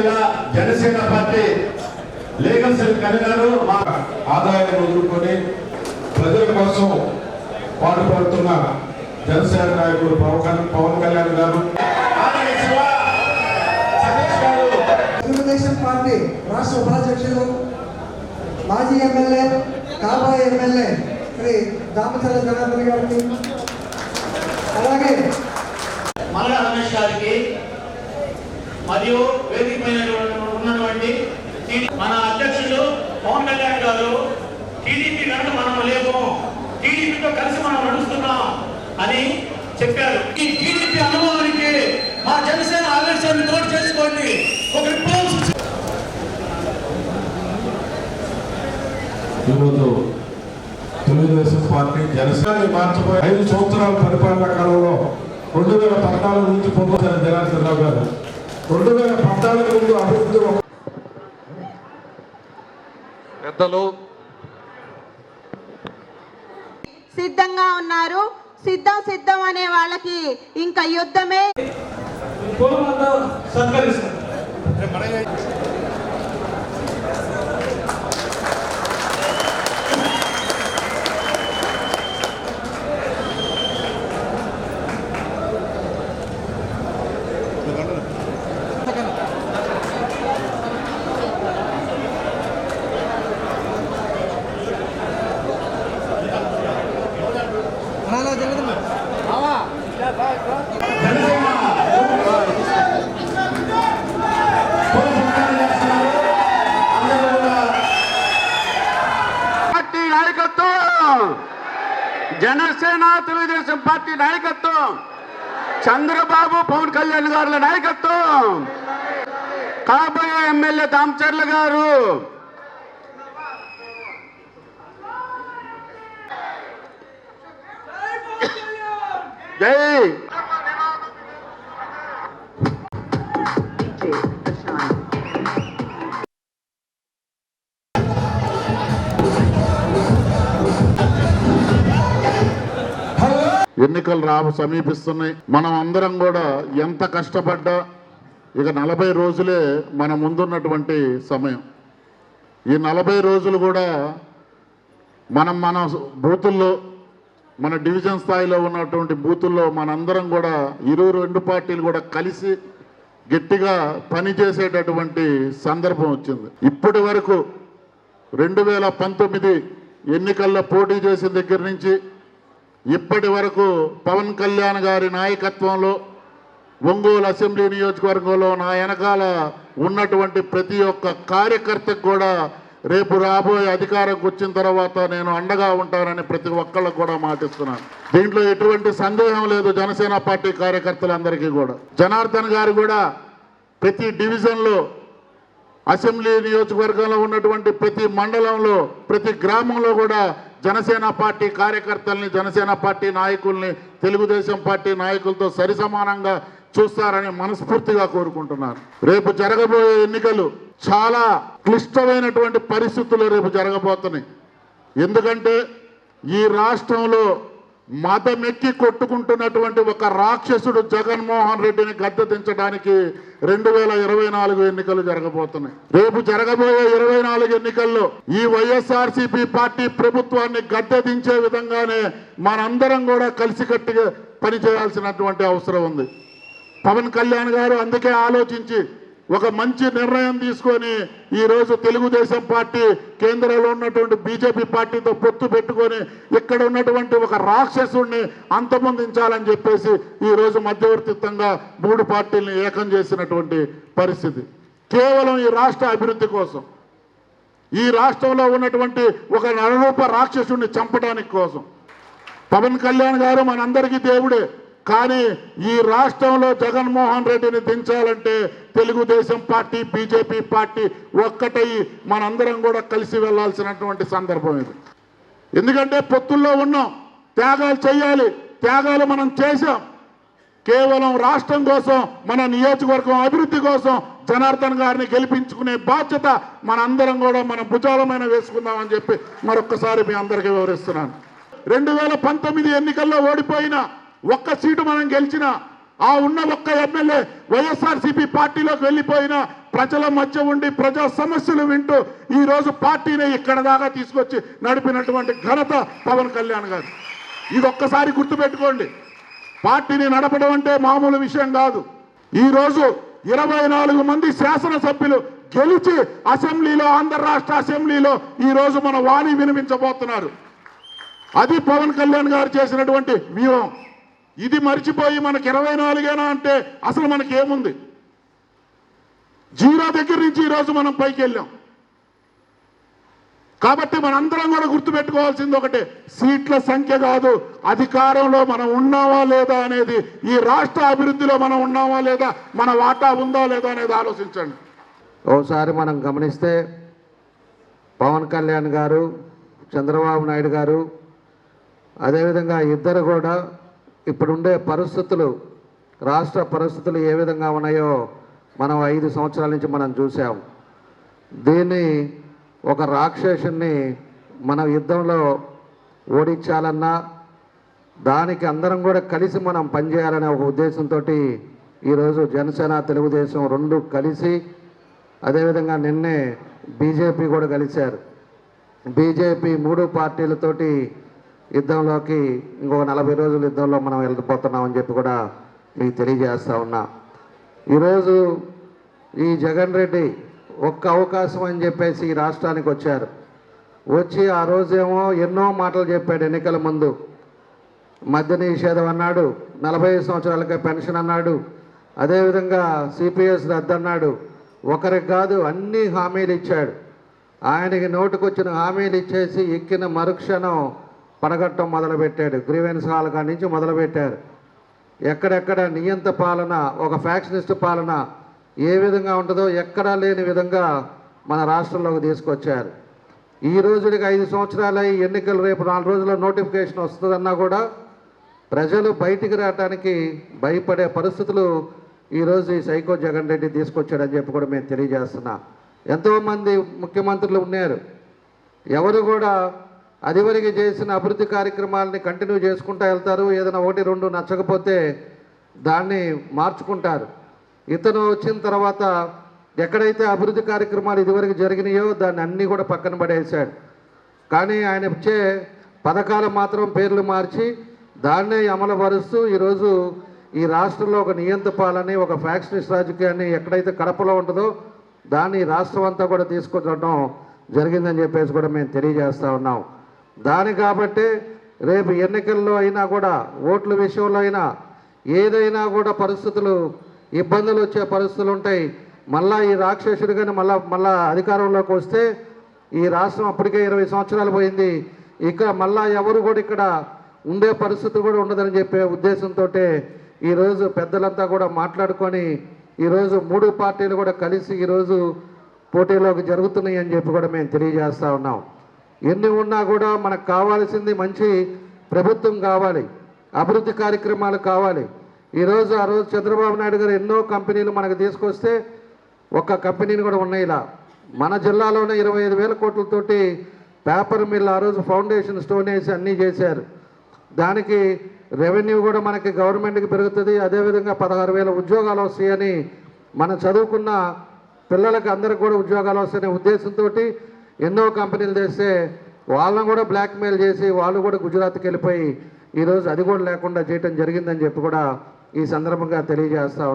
జిల్లా Janasena party. Legal cell convener మా ఆదాయాన్ని వదులుకొని ప్రజల కోసం పాటుపడుతున్న జనసేన నాయకుడు పవన్ కళ్యాణ్- పవన్ కళ్యాణ్ గారు. తెలుగుదేశం పార్టీ రాష్ట్ర ఉపాధ్యక్షులు మాజీ ఎమ్మెల్యే కాబోయే ఎమ్మెల్యే శ్రీ దామచర్ల జనార్దన్ గారికి అలాగే మల్లె రమేష్ గారికి మరియు వేదిక పైన ఉన్నటువంటి మన అధ్యక్షులు పవన్ కళ్యాణ్ గారు టీడీపీ కనుక మనం లేము టీడీపీతో కలిసి మనం నడుస్తున్నాం అని చెప్పారు. ఈ టీడీపీ అనుభవానికి మా జనసేన ఆవేశాన్ని నోట్ చేసుకోండి. ఒక విప్లవం ఈరోజు తెలుగుదేశం పార్టీ జనసేన మార్చిపోయి ఐదు సంవత్సరాల పరిపాలన కాలంలో రెండు వేల పద్నాలుగు నుంచి పొందుతారు జనార్దన్ రావు గారు. రెండు వేల పద్నాలుగు ముందు అభివృద్ధి పెద్దలు సిద్ధంగా ఉన్నారు. సిద్ధం సిద్ధం అనే వాళ్ళకి ఇంకా యుద్ధమే జనసేన పార్టీ నాయకత్వం. జనసేన తెలుగుదేశం పార్టీ నాయకత్వం. చంద్రబాబు పవన్ కళ్యాణ్ గారుల నాయకత్వం. కాబోయే ఎమ్మెల్యే దామచర్ల గారు. జై. ఎన్నికలు రా సమీపిస్తున్నాయి. మనం అందరం కూడా ఎంత కష్టపడ్డా ఇక నలభై రోజులే మన ముందున్నటువంటి సమయం. ఈ నలభై రోజులు కూడా మనం మన బూతుల్లో మన డివిజన్ స్థాయిలో ఉన్నటువంటి బూతుల్లో మనందరం కూడా ఇరు రెండు పార్టీలు కూడా కలిసి గట్టిగా పనిచేసేటటువంటి సందర్భం వచ్చింది. ఇప్పటి వరకు రెండు వేల పంతొమ్మిది ఎన్నికల్లో పోటీ చేసిన దగ్గర నుంచి ఇప్పటి వరకు పవన్ కళ్యాణ్ గారి నాయకత్వంలో ఒంగోలు అసెంబ్లీ నియోజకవర్గంలో నా వెనకాల ఉన్నటువంటి ప్రతి ఒక్క కార్యకర్తకు కూడా రేపు రాబోయే అధికారంకి వచ్చిన తర్వాత నేను అండగా ఉంటానని ప్రతి ఒక్కళ్ళకు కూడా మాటిస్తున్నాను. దీంట్లో ఎటువంటి సందేహం లేదు జనసేన పార్టీ కార్యకర్తలందరికీ కూడా. జనార్దన్ గారు కూడా ప్రతి డివిజన్లో అసెంబ్లీ నియోజకవర్గంలో ఉన్నటువంటి ప్రతి మండలంలో ప్రతి గ్రామంలో కూడా జనసేన పార్టీ కార్యకర్తల్ని జనసేన పార్టీ నాయకుల్ని తెలుగుదేశం పార్టీ నాయకులతో సరిసమానంగా చూస్తారని మనస్ఫూర్తిగా కోరుకుంటున్నాను రేపు జరగబోయే ఎన్నికలు చాలా క్లిష్టమైనటువంటి పరిస్థితులు రేపు జరగబోతున్నాయి. ఎందుకంటే ఈ రాష్ట్రంలో మతమెక్కి కొట్టుకుంటున్నటువంటి ఒక రాక్షసుడు జగన్మోహన్ రెడ్డిని గద్దె దించడానికి రెండు వేల ఇరవై నాలుగు ఎన్నికలు జరగబోతున్నాయి. రేపు జరగబోయే ఇరవై నాలుగు ఎన్నికల్లో ఈ వైఎస్ఆర్సీపీ పార్టీ ప్రభుత్వాన్ని గద్దె దించే విధంగానే మనందరం కూడా కలిసికట్టుగా పనిచేయాల్సినటువంటి అవసరం ఉంది. పవన్ కళ్యాణ్ గారు అందుకే ఆలోచించి ఒక మంచి నిర్ణయం తీసుకొని ఈరోజు తెలుగుదేశం పార్టీ కేంద్రంలో ఉన్నటువంటి బీజేపీ పార్టీతో పొత్తు పెట్టుకొని ఇక్కడ ఉన్నటువంటి ఒక రాక్షసుడిని అంతమొందించాలని చెప్పేసి ఈరోజు మధ్యవర్తిత్వంగా మూడు పార్టీల్ని ఏకం చేసినటువంటి పరిస్థితి. కేవలం ఈ రాష్ట్ర అభివృద్ధి కోసం. ఈ రాష్ట్రంలో ఉన్నటువంటి ఒక నరూప రాక్షసుడిని చంపడానికి కోసం. పవన్ కళ్యాణ్ గారు మనందరికీ దేవుడే. కానీ ఈ రాష్ట్రంలో జగన్మోహన్ రెడ్డిని దించాలంటే తెలుగుదేశం పార్టీ బీజేపీ పార్టీ ఒక్కటై మనందరం కూడా కలిసి వెళ్ళాల్సినటువంటి సందర్భం ఇది. ఎందుకంటే పొత్తుల్లో ఉన్నాం. త్యాగాలు చేయాలి. త్యాగాలు మనం చేశాం. కేవలం రాష్ట్రం కోసం మన నియోజకవర్గం అభివృద్ధి కోసం జనార్దన్ గారిని గెలిపించుకునే బాధ్యత మనందరం కూడా మన భుజాలమైన వేసుకుందామని చెప్పి మరొక్కసారి మీ అందరికీ వివరిస్తున్నాను. రెండు వేల పంతొమ్మిది ఎన్నికల్లో ఓడిపోయిన ఒక్క సీటు మనం గెలిచిన ఆ ఉన్న ఒక్క ఎమ్మెల్యే వైఎస్ఆర్సీపీ పార్టీలోకి వెళ్ళిపోయిన ప్రజల మధ్య ఉండి ప్రజా సమస్యలు వింటూ ఈరోజు పార్టీని ఇక్కడ దాకా తీసుకొచ్చి నడిపినటువంటి ఘనత పవన్ కళ్యాణ్ గారు. ఇది ఒక్కసారి గుర్తుపెట్టుకోండి. పార్టీని నడపడం అంటే మామూలు విషయం కాదు. ఈరోజు ఇరవై నాలుగు మంది శాసనసభ్యులు గెలిచి అసెంబ్లీలో ఆంధ్ర రాష్ట్ర అసెంబ్లీలో ఈ రోజు మన వాణి వినిపించబోతున్నారు. అది పవన్ కళ్యాణ్ గారు చేసినటువంటి వ్యూహం. ఇది మర్చిపోయి మనకి ఇరవై నాలుగేనా అంటే అసలు మనకి ఏముంది జీరో దగ్గర నుంచి ఈరోజు మనం పైకి వెళ్ళాం. కాబట్టి మనందరం కూడా గుర్తుపెట్టుకోవాల్సింది ఒకటే సీట్ల సంఖ్య కాదు అధికారంలో మనం ఉన్నావా లేదా అనేది ఈ రాష్ట్ర అభివృద్ధిలో మనం ఉన్నావా లేదా మన వాటా ఉందా లేదా అనేది ఆలోచించండి. ఒకసారి మనం గమనిస్తే పవన్ కళ్యాణ్ గారు చంద్రబాబు నాయుడు గారు అదేవిధంగా ఇద్దరు కూడా ఇప్పుడుండే పరిస్థితులు రాష్ట్ర పరిస్థితులు ఏ విధంగా ఉన్నాయో మనం ఐదు సంవత్సరాల నుంచి మనం చూసాం దీన్ని ఒక రాక్షసుని మన యుద్ధంలో ఓడించాలన్నా దానికి అందరం కూడా కలిసి మనం పనిచేయాలనే ఒక ఉద్దేశంతో ఈరోజు జనసేన తెలుగుదేశం రెండు కలిసి అదేవిధంగా నిన్నే బీజేపీ కూడా కలిశారు. బీజేపీ మూడు పార్టీలతోటి యుద్ధంలోకి ఇంకో నలభై రోజుల యుద్ధంలో మనం వెళ్ళిపోతున్నామని చెప్పి కూడా మీకు తెలియజేస్తా ఉన్నా. ఈరోజు ఈ జగన్ రెడ్డి ఒక్క అవకాశం అని చెప్పేసి ఈ రాష్ట్రానికి వచ్చారు. వచ్చి ఆ రోజేమో ఎన్నో మాటలు చెప్పాడు ఎన్నికల ముందు. మద్య నిషేధం అన్నాడు నలభై సంవత్సరాలకే పెన్షన్ అన్నాడు అదేవిధంగా సిపిఎస్ రద్దు అన్నాడు. ఒకరికి కాదు అన్ని హామీలు ఇచ్చాడు. ఆయనకి నోటుకొచ్చిన హామీలు ఇచ్చేసి ఎక్కిన మరుక్షణం పడగట్టం మొదలుపెట్టాడు. గ్రీవెన్స్ హాల్ కాడి నుంచి మొదలుపెట్టారు. ఎక్కడెక్కడ నియంత పాలన ఒక ఫ్యాక్షనిస్ట్ పాలన ఏ విధంగా ఉంటుందో ఎక్కడా లేని విధంగా మన రాష్ట్రంలోకి తీసుకొచ్చారు. ఈ రోజుకి ఐదు సంవత్సరాలు ఎన్నికలు రేపు నాలుగు రోజుల్లో నోటిఫికేషన్ వస్తుందన్నా కూడా ప్రజలు బయటికి రావడానికి భయపడే పరిస్థితులు ఈరోజు ఈ సైకో జగన్ రెడ్డి తీసుకొచ్చాడని చెప్పి కూడా మేము తెలియజేస్తున్నా. ఎంతోమంది ముఖ్యమంత్రులు ఉన్నారు. ఎవరు కూడా అదివరకు చేసిన అభివృద్ధి కార్యక్రమాలని కంటిన్యూ చేసుకుంటూ వెళ్తారు. ఏదైనా ఒకటి రెండు నచ్చకపోతే దాన్ని మార్చుకుంటారు. ఇతను వచ్చిన తర్వాత ఎక్కడైతే అభివృద్ధి కార్యక్రమాలు ఇదివరకు జరిగినాయో దాన్ని అన్నీ కూడా పక్కన పడేశాడు. కానీ ఆయన ఇచ్చే పథకాలు మాత్రం పేర్లు మార్చి దాన్నే అమలుపరుస్తూ ఈరోజు ఈ రాష్ట్రంలో ఒక నియంత పాలని ఒక ఫ్యాక్షనిస్ట్ రాజకీయాన్ని ఎక్కడైతే కడపలో ఉంటుందో దాన్ని రాష్ట్రం అంతా కూడా తీసుకొచ్చడం జరిగిందని చెప్పేసి కూడా మేము తెలియజేస్తూ ఉన్నాం. దాని కాబట్టి రేపు ఎన్నికల్లో అయినా కూడా ఓట్ల విషయంలో అయినా ఏదైనా కూడా పరిస్థితులు ఇబ్బందులు వచ్చే పరిస్థితులు ఉంటాయి. మళ్ళా ఈ రాక్షసుడు కానీ మళ్ళా మళ్ళా అధికారంలోకి వస్తే ఈ రాష్ట్రం అప్పటికే ఇరవై సంవత్సరాలు పోయింది. ఇక్కడ మళ్ళా ఎవరు కూడా ఇక్కడ ఉండే పరిస్థితి కూడా ఉండదని చెప్పే ఉద్దేశంతో ఈరోజు పెద్దలంతా కూడా మాట్లాడుకొని ఈరోజు మూడు పార్టీలు కూడా కలిసి ఈరోజు పోటీలోకి జరుగుతున్నాయి అని చెప్పి కూడా మేము తెలియజేస్తా ఉన్నాం. ఎన్ని ఉన్నా కూడా మనకు కావాల్సింది మంచి ప్రభుత్వం కావాలి అభివృద్ధి కార్యక్రమాలు కావాలి. ఈరోజు ఆ రోజు చంద్రబాబు నాయుడు గారు ఎన్నో కంపెనీలు మనకు తీసుకొస్తే ఒక్క కంపెనీలు కూడా ఉన్నాయి ఇలా. మన జిల్లాలోనే ఇరవై ఐదు వేల కోట్లతోటి పేపర్ మిల్ ఆ రోజు ఫౌండేషన్ స్టోన్ వేసి అన్నీ చేశారు. దానికి రెవెన్యూ కూడా మనకి గవర్నమెంట్కి పెరుగుతుంది అదేవిధంగా పదహారు వేల ఉద్యోగాలు వస్తాయని మనం చదువుకున్న పిల్లలకు అందరికి కూడా ఉద్యోగాలు వస్తాయనే ఉద్దేశంతో ఎన్నో కంపెనీలు తెస్తే వాళ్ళని కూడా బ్లాక్మెయిల్ చేసి వాళ్ళు కూడా గుజరాత్కి వెళ్ళిపోయి ఈరోజు అది కూడా లేకుండా చేయటం జరిగిందని చెప్పి కూడా ఈ సందర్భంగా తెలియజేస్తా